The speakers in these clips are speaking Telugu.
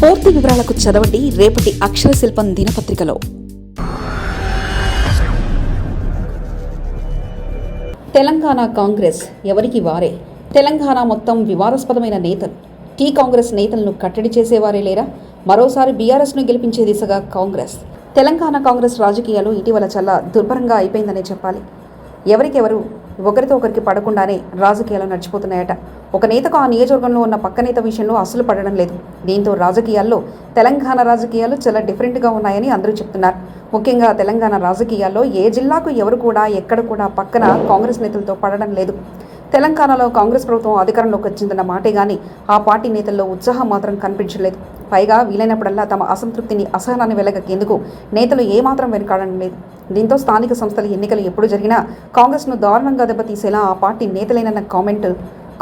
పూర్తి వివరాలకు చదవండి రేపటి అక్షర శిల్పం దినపత్రికలో. తెలంగాణ కాంగ్రెస్ ఎవరికి వారే? తెలంగాణ మొత్తం వివాదాస్పదమైన నేతలు. టీ కాంగ్రెస్ నేతలను కట్టడి చేసేవారే లేరా? మరోసారి బీఆర్ఎస్ను గెలిపించే దిశగా కాంగ్రెస్. తెలంగాణ కాంగ్రెస్ రాజకీయాలు ఇటీవల చాలా దుర్భరంగా అయిపోయిందనే చెప్పాలి. ఎవరికెవరు? ఒకరితో ఒకరికి పడకుండానే రాజకీయాలు నడిచిపోతున్నాయట. ఒక నేతకు ఆ నియోజకవర్గంలో ఉన్న పక్క నేత విషయంలో అసలు పడడం లేదు. దీంతో రాజకీయాల్లో తెలంగాణ రాజకీయాలు చాలా డిఫరెంట్గా ఉన్నాయని అందరూ చెప్తున్నారు. ముఖ్యంగా తెలంగాణ రాజకీయాల్లో ఏ జిల్లాకు ఎవరు కూడా ఎక్కడ కూడా పక్కన కాంగ్రెస్ నేతలతో పడడం లేదు. తెలంగాణలో కాంగ్రెస్ ప్రభుత్వం అధికారంలోకి వచ్చిందన్న మాటే కానీ ఆ పార్టీ నేతల్లో ఉత్సాహం మాత్రం కనిపించలేదు పైగా వీలైనప్పుడల్లా తమ అసంతృప్తిని అసహనాన్ని వెలగక్కేందుకు నేతలు ఏమాత్రం వెనుకాడడం లేదు దీంతో స్థానిక సంస్థల ఎన్నికలు ఎప్పుడు జరిగినా కాంగ్రెస్ను దారుణంగా దెబ్బతీసేలా ఆ పార్టీ నేతలేనన్న కామెంట్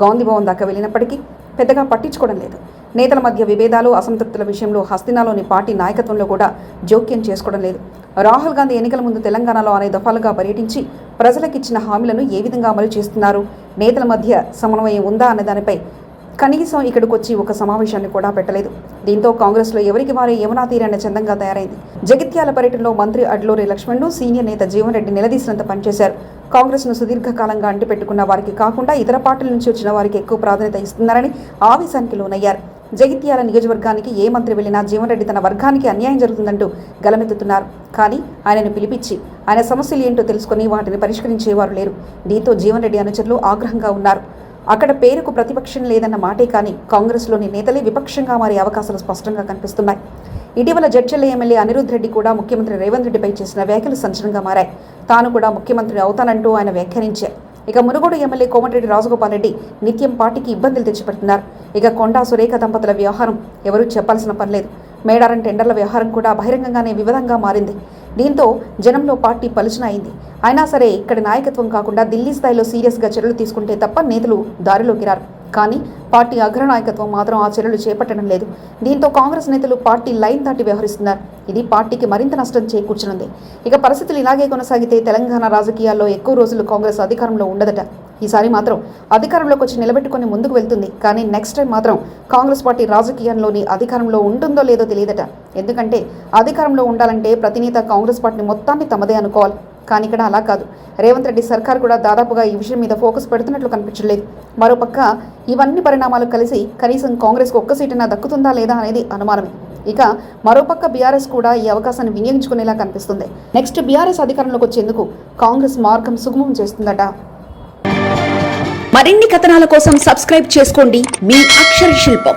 గాంధీభవన్ దాకా వెళ్ళినప్పటికీ పెద్దగా పట్టించుకోవడం లేదు. నేతల మధ్య విభేదాలు అసంతృప్తుల విషయంలో హస్తినాలోని పార్టీ నాయకత్వంలో కూడా జోక్యం చేసుకోవడం లేదు. రాహుల్ గాంధీ ఎన్నికల ముందు తెలంగాణలో అనే దఫాలుగా పర్యటించి ప్రజలకు ఇచ్చిన హామీలను ఏ విధంగా అమలు చేస్తున్నారు? నేతల మధ్య సమన్వయం ఉందా అనే దానిపై కనీసం ఇక్కడికి వచ్చి ఒక సమావేశాన్ని కూడా పెట్టలేదు. దీంతో కాంగ్రెస్లో ఎవరికి వారే యమునా తీరన్న చందంగా తయారైంది. జగిత్యాల పర్యటనలో మంత్రి అడ్లూరి లక్ష్మణ్ను సీనియర్ నేత జీవన్ రెడ్డి నిలదీసినంత పనిచేశారు. కాంగ్రెస్ను సుదీర్ఘకాలంగా అంటిపెట్టుకున్న వారికి కాకుండా ఇతర పార్టీల నుంచి వచ్చిన వారికి ఎక్కువ ప్రాధాన్యత ఇస్తున్నారని ఆవేశానికి లోనయ్యారు. జగిత్యాల నియోజకవర్గానికి ఏ మంత్రి వెళ్ళినా జీవన్ రెడ్డి తన వర్గానికి అన్యాయం జరుగుతుందంటూ గలమెత్తుతున్నారు కానీ ఆయనను పిలిపించి ఆయన సమస్యలు ఏంటో తెలుసుకుని వాటిని పరిష్కరించేవారు లేరు. దీంతో జీవన్ రెడ్డి అనుచరులు ఆగ్రహంగా ఉన్నారు. అక్కడ పేరుకు ప్రతిపక్షం లేదన్న మాటే కానీ కాంగ్రెస్లోని నేతలే విపక్షంగా మారే అవకాశాలు స్పష్టంగా కనిపిస్తున్నాయి. ఇటీవల జడ్చల్ల ఎమ్మెల్యే అనిరుద్ధ్ రెడ్డి కూడా ముఖ్యమంత్రి రేవంత్ రెడ్డిపై చేసిన వ్యాఖ్యలు సంచలనంగా మారాయి. తాను కూడా ముఖ్యమంత్రి అవుతానంటూ ఆయన వ్యాఖ్యానించారు. ఇక మునుగోడు ఎమ్మెల్యే కోమటిరెడ్డి రాజగోపాల్ రెడ్డి నిత్యం పార్టీకి ఇబ్బందులు తెచ్చిపెడుతున్నారు. ఇక కొండా సురేఖ దంపతుల వ్యవహారం ఎవరూ చెప్పాల్సిన పనిలేదు మేడారం టెండర్ల వ్యవహారం కూడా బహిరంగంగానే వివాదంగా మారింది. దీంతో జనంలో పార్టీ పలుచన అయింది. అయినా సరే ఇక్కడి నాయకత్వం కాకుండా ఢిల్లీ స్థాయిలో సీరియస్గా చర్యలు తీసుకుంటే తప్ప నేతలు దారిలోకి రారు. కానీ పార్టీ అగ్రనాయకత్వం మాత్రం ఆ చర్యలు చేపట్టడం లేదు. దీంతో కాంగ్రెస్ నేతలు పార్టీ లైన్ దాటి వ్యవహరిస్తున్నారు. ఇది పార్టీకి మరింత నష్టం చేకూర్చనుంది. ఇక పరిస్థితులు ఇలాగే కొనసాగితే తెలంగాణ రాజకీయాల్లో ఎక్కువ రోజులు కాంగ్రెస్ అధికారంలో ఉండదట. ఈసారి మాత్రం అధికారంలోకి వచ్చి నిలబెట్టుకుని ముందుకు వెళ్తుంది. కానీ నెక్స్ట్ టైం మాత్రం కాంగ్రెస్ పార్టీ రాజకీయంలోని అధికారంలో ఉంటుందో లేదో తెలియదట. ఎందుకంటే అధికారంలో ఉండాలంటే ప్రతినేత కాంగ్రెస్ పార్టీ మొత్తాన్ని తమదే అనుకోవాలి. కానీ ఇక్కడ అలా కాదు. రేవంత్ రెడ్డి సర్కార్ కూడా దాదాపుగా ఈ విషయం మీద ఫోకస్ పెడుతున్నట్లు కనిపించలేదు మరోపక్క ఇవన్నీ పరిణామాలు కలిసి కనీసం కాంగ్రెస్కు ఒక్క సీటైనా దక్కుతుందా లేదా అనేది అనుమానమే. ఇక మరోపక్క బీఆర్ఎస్ కూడా ఈ అవకాశాన్ని వినియోగించుకునేలా కనిపిస్తుంది. నెక్స్ట్ బీఆర్ఎస్ అధికారంలోకి వచ్చేందుకు కాంగ్రెస్ మార్గం సుగమం చేస్తుందట. మరిన్ని కథనాల కోసం సబ్స్క్రైబ్ చేసుకోండి. మీ అక్షర శిల్పం.